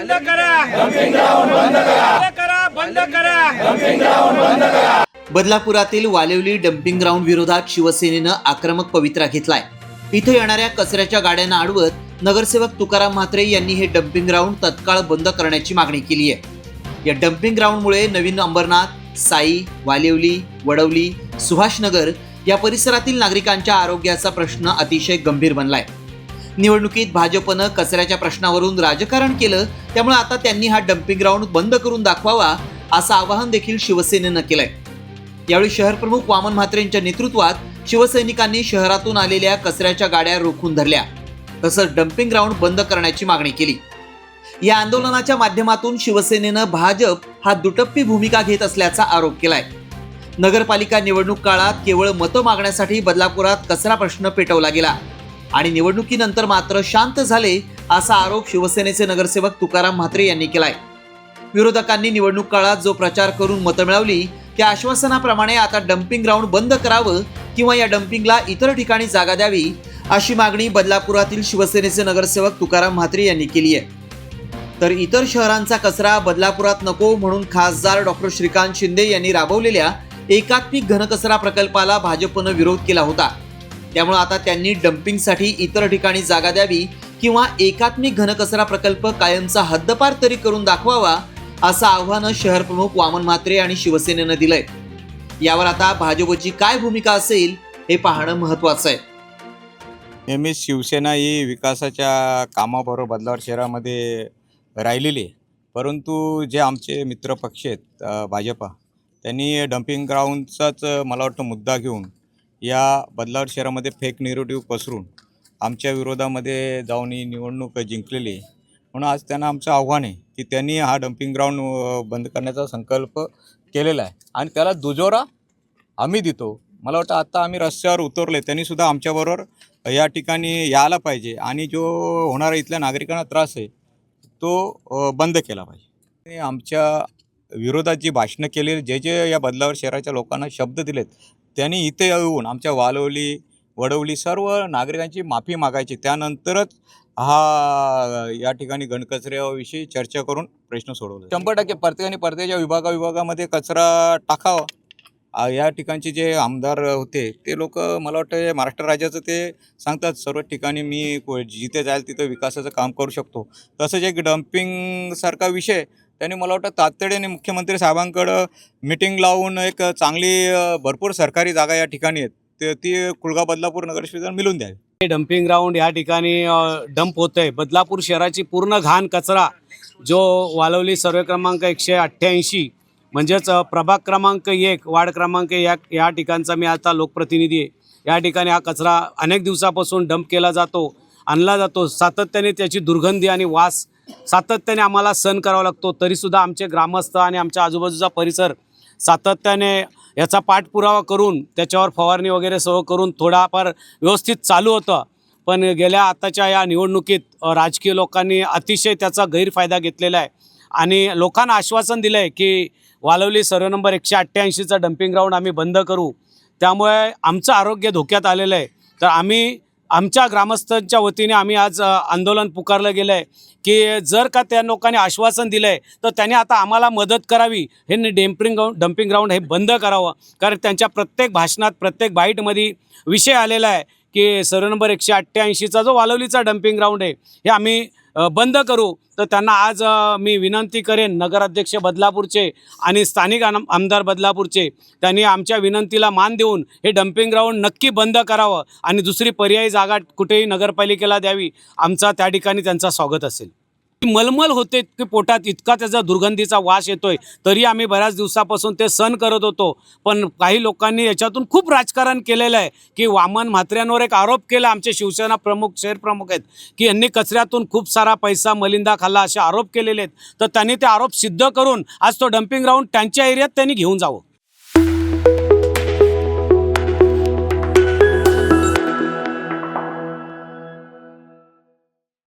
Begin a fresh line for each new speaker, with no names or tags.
बंद करा.
बदलापुरातील वालेवली dumping ground विरोधात शिवसेनेनं आक्रमक पवित्रा घेतलाय. इथे येणाऱ्या कचऱ्याच्या गाड्यांना अडवत नगरसेवक तुकाराम म्हात्रे यांनी हे डम्पिंग ग्राउंड तत्काळ बंद करण्याची मागणी केली आहे. या डम्पिंग ग्राउंडमुळे नवीन अंबरनाथ साई वालेवली वडवली सुभाषनगर या परिसरातील नागरिकांच्या आरोग्याचा प्रश्न अतिशय गंभीर बनलाय. निवडणुकीत भाजपनं कचऱ्याच्या प्रश्नावरून राजकारण केलं त्यामुळे आता त्यांनी हा डम्पिंग ग्राउंड बंद करून दाखवावा असं आवाहन देखील शिवसेनेनं केलंय. यावेळी शहर प्रमुख वामन म्हात्रेंच्या नेतृत्वात शिवसैनिकांनी शहरातून आलेल्या कचऱ्याच्या गाड्या रोखून धरल्या. तसंच डम्पिंग ग्राउंड बंद करण्याची मागणी केली. या आंदोलनाच्या माध्यमातून शिवसेनेनं भाजप हा दुटप्पी भूमिका घेत असल्याचा आरोप केलाय. नगरपालिका निवडणूक काळात केवळ मतं मागण्यासाठी बदलापुरात कचरा प्रश्न पेटवला गेला. आणि निवडणुकीनंतर मात्र शांत झाले असा आरोप शिवसेनेचे नगरसेवक तुकाराम म्हात्रे यांनी केलाय. विरोधकांनी निवडणूक काळात जो प्रचार करून मतं मिळवली त्या आश्वासनाप्रमाणे आता डम्पिंग ग्राउंड बंद करावं किंवा या डम्पिंगला इतर ठिकाणी जागा द्यावी अशी मागणी बदलापुरातील शिवसेनेचे नगरसेवक तुकाराम म्हात्रे यांनी केली आहे. तर इतर शहरांचा कचरा बदलापुरात नको म्हणून खासदार डॉक्टर श्रीकांत शिंदे यांनी राबवलेल्या एकात्मिक घनकचरा प्रकल्पाला भाजपनं विरोध केला होता. त्यामुळे आता त्यांनी डम्पिंगसाठी इतर ठिकाणी जागा द्यावी किंवा एकात्मिक घनकचरा प्रकल्प कायमचा हद्दपार तरी करून दाखवावा असं आव्हानं शहर प्रमुख वामन म्हात्रे आणि शिवसेनेनं दिलंय. यावर आता भाजपची काय भूमिका असेल हे पाहणं महत्वाचं आहे.
नेहमीच शिवसेना ही विकासाच्या कामाबरोबर बदलावर शहरामध्ये राहिलेली आहे. परंतु जे आमचे मित्रपक्ष आहेत भाजपा त्यांनी डम्पिंग ग्राउंडचाच मला वाटतं मुद्दा घेऊन या बदलावर शहरामध्ये फेक नेरेटिव्ह पसरून आमच्या विरोधामध्ये जाऊन ही निवडणूक जिंकलेली आहे. म्हणून आज त्यांना आमचं आव्हान आहे की त्यांनी हा डम्पिंग ग्राउंड बंद करण्याचा संकल्प केलेला आहे. आणि त्याला दुजोरा आम्ही देतो. मला वाटतं आत्ता आम्ही रस्त्यावर उतरले त्यांनीसुद्धा आमच्याबरोबर या ठिकाणी यायला पाहिजे. आणि जो होणारा इथल्या नागरिकांना त्रास आहे तो बंद केला पाहिजे. आमच्या विरोधात जी भाषणं केलेली जे जे या बदलावर शहराच्या लोकांना शब्द दिलेत त्यांनी इथे येऊन आमच्या वालवली वडवली सर्व नागरिकांची माफी मागायची. त्यानंतरच हा या ठिकाणी घनकचऱ्याविषयी चर्चा करून प्रश्न सोडवले. शंभर टक्के प्रत्येकाने प्रत्येकाच्या विभागा विभागामध्ये कचरा टाकावा. या ठिकाणचे जे आमदार होते ते लोक मला वाटतं महाराष्ट्र राज्याचं ते सांगतात सर्व ठिकाणी मी जिथे जाईल तिथं विकासाचं काम करू शकतो. तसंच एक डम्पिंगसारखा विषय त्यांनी मला वाटतं तातडीने मुख्यमंत्री साहेबांकडं मिटिंग लावून एक चांगली भरपूर सरकारी जागा या ठिकाणी आहेत. ते ती कुळगा बदलापूर नगरश्रीला मिळून द्यावी.
हे डम्पिंग ग्राउंड या ठिकाणी डंप होत आहे बदलापूर शहराची पूर्ण घाण कचरा जो वालवली सर्वे क्रमांक एकशे अठ्ठ्याऐंशी म्हणजेच प्रभाग क्रमांक एक वार्ड क्रमांक या या ठिकाणचा मी आता लोकप्रतिनिधी आहे. या ठिकाणी हा कचरा अनेक दिवसापासून डंप केला जातो आणला जातो. सातत्याने त्याची दुर्गंधी आणि वास सातत्याने आम्हाला सहन करावा लागतो. तरीसुद्धा आमचे ग्रामस्थ आणि आमच्या आजूबाजूचा परिसर सातत्याने याचा पाठपुरावा करून त्याच्यावर फवारणी वगैरे सर्व करून थोडाफार व्यवस्थित चालू होतं. पण गेल्या आताच्या या निवडणुकीत राजकीय लोकांनी अतिशय त्याचा गैरफायदा घेतलेला आहे. आणि लोकांना आश्वासन दिलं आहे की वालवली सर्व नंबर एकशे अठ्ठ्याऐंशीचा डम्पिंग ग्राउंड आम्ही बंद करू. त्यामुळे आमचं आरोग्य धोक्यात आलेलं आहे. तर आम्ही आमच्या ग्रामस्थांच्या वतीने आम्ही आज आंदोलन पुकारलं गेलं आहे की जर का त्या लोकांनी आश्वासन दिलं आहे तर त्यांनी आता आम्हाला मदत करावी. हे डम्पिंग ग्राउंड डम्पिंग ग्राउंड हे बंद करावं. कारण त्यांच्या प्रत्येक भाषणात प्रत्येक बाईटमध्ये विषय आलेला आहे की सर्व नंबर एकशे अठ्ठ्याऐंशीचा जो वालवलीचा डम्पिंग ग्राउंड आहे हे आम्ही बंद करू तर त्यांना आज मी विनंती करेन नगराध्यक्ष बदलापूरचे आणि स्थानिक आम- आमदार बदलापूरचे त्यांनी आमच्या विनंतीला मान देऊन हे डम्पिंग ग्राउंड नक्की बंद करावं आणि दुसरी पर्यायी जागा कुठेही नगरपालिकेला द्यावी आमचा त्या ठिकाणी त्यांचा स्वागत असेल. मलमल होते की पोटात इतका त्याचा दुर्गंधीचा वास येतोय. तरी आम्ही बऱ्याच दिवसापासून ते सण करत होतो. पण काही लोकांनी याच्यातून खूप राजकारण केलेलं आहे की वामन म्हात्र्यांवर एक आरोप केला आमचे शिवसेना प्रमुख शहर प्रमुख आहेत की यांनी कचऱ्यातून खूप सारा पैसा मलिंदा खाल्ला असे आरोप केलेले आहेत. तर त्यांनी ते आरोप सिद्ध करून आज तो डम्पिंग ग्राउंड त्यांच्या एरियात त्यांनी घेऊन जावं.